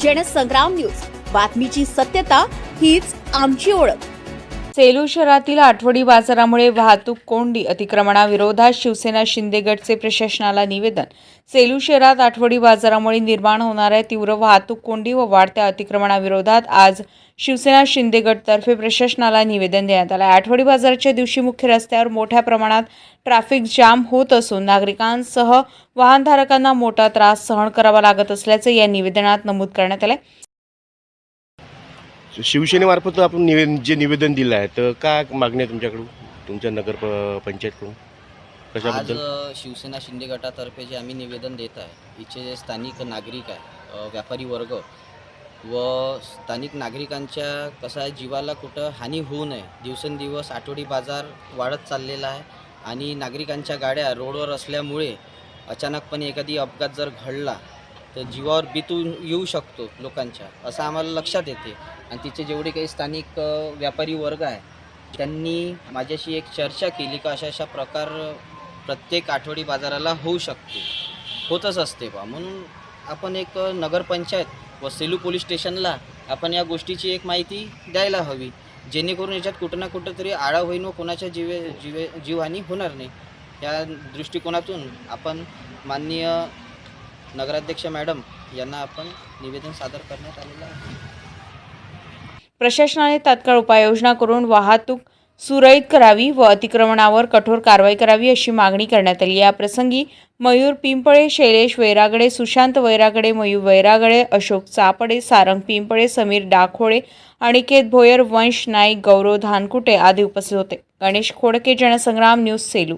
Jansangram news. बातमीची सत्यता हीच आमची ओळख. सेलू शहरातील आठवडी बाजारामुळे वाहतूक कोंडी अतिक्रमणाविरोधात शिवसेना शिंदे गटचे प्रशासनाला निवेदन. सेलू शहरात आठवडी बाजारामुळे निर्माण होणाऱ्या तीव्र वाहतूक कोंडी व वाढत्या अतिक्रमणाविरोधात आज शिवसेना शिंदे गटतर्फे प्रशासनाला निवेदन देण्यात आलं आठवडी बाजाराच्या दिवशी मुख्य रस्त्यावर मोठ्या प्रमाणात ट्रॅफिक जाम होत असून नागरिकांसह वाहनधारकांना मोठा त्रास सहन करावा लागत असल्याचं या निवेदनात नमूद करण्यात आलं शिवसेनेमार्फत आपण निवेदन जे निवेदन दिलं आहे तर काय मागणी आहे तुमच्याकडून तुमच्या नगर प- पंचायतकडून? आज कशाबद्दल अ, शिवसेना शिंदे गटातर्फे जे आम्ही निवेदन देत आहे इथे जे स्थानिक नागरिक आहे अ, व्यापारी वर्ग व स्थानिक नागरिकांच्या कसं आहे जीवाला कुठं हानी होऊ नये दिवसेंदिवस आठवडी बाजार वाढत चाललेला आहे आणि नागरिकांच्या गाड्या रोडवर असल्यामुळे अचानकपणे एखादी अपघात जर घडला तर जीवावर बितून येऊ शकतो लोकांच्या असं आम्हाला लक्षात येते. आणि तिचे जेवढे काही स्थानिक व्यापारी वर्ग आहे त्यांनी माझ्याशी एक चर्चा केली का अशा अशा प्रकार प्रत्येक आठवडी बाजाराला होऊ शकते. होतच असते बा. म्हणून आपण एक नगरपंचायत व सेलू पोलीस स्टेशनला आपण या गोष्टीची एक माहिती द्यायला हवी जेणेकरून याच्यात कुठं ना कुठं तरी आळा होईन व कोणाच्या जीवे जीवे जीवहानी होणार नाही. या दृष्टिकोनातून आपण माननीय नगराध्यक्ष मॅडम यांना आपण निवेदन सादर करण्यात आलेलं आहे. प्रशासनाने तात्काळ उपाययोजना करून वाहतूक सुरळीत करावी व अतिक्रमणावर कठोर कारवाई करावी अशी मागणी करण्यात आली. या प्रसंगी मयूर पिंपळे शैलेश वैरागडे सुशांत वैरागडे मयूर वैरागडे अशोक चापडे सारंग पिंपळे समीर डाखोळे अनिकेत भोयर वंश नाईक गौरव धानकुटे आदी उपस्थित होते. गणेश खोडके जनसंग्राम न्यूज सेलू.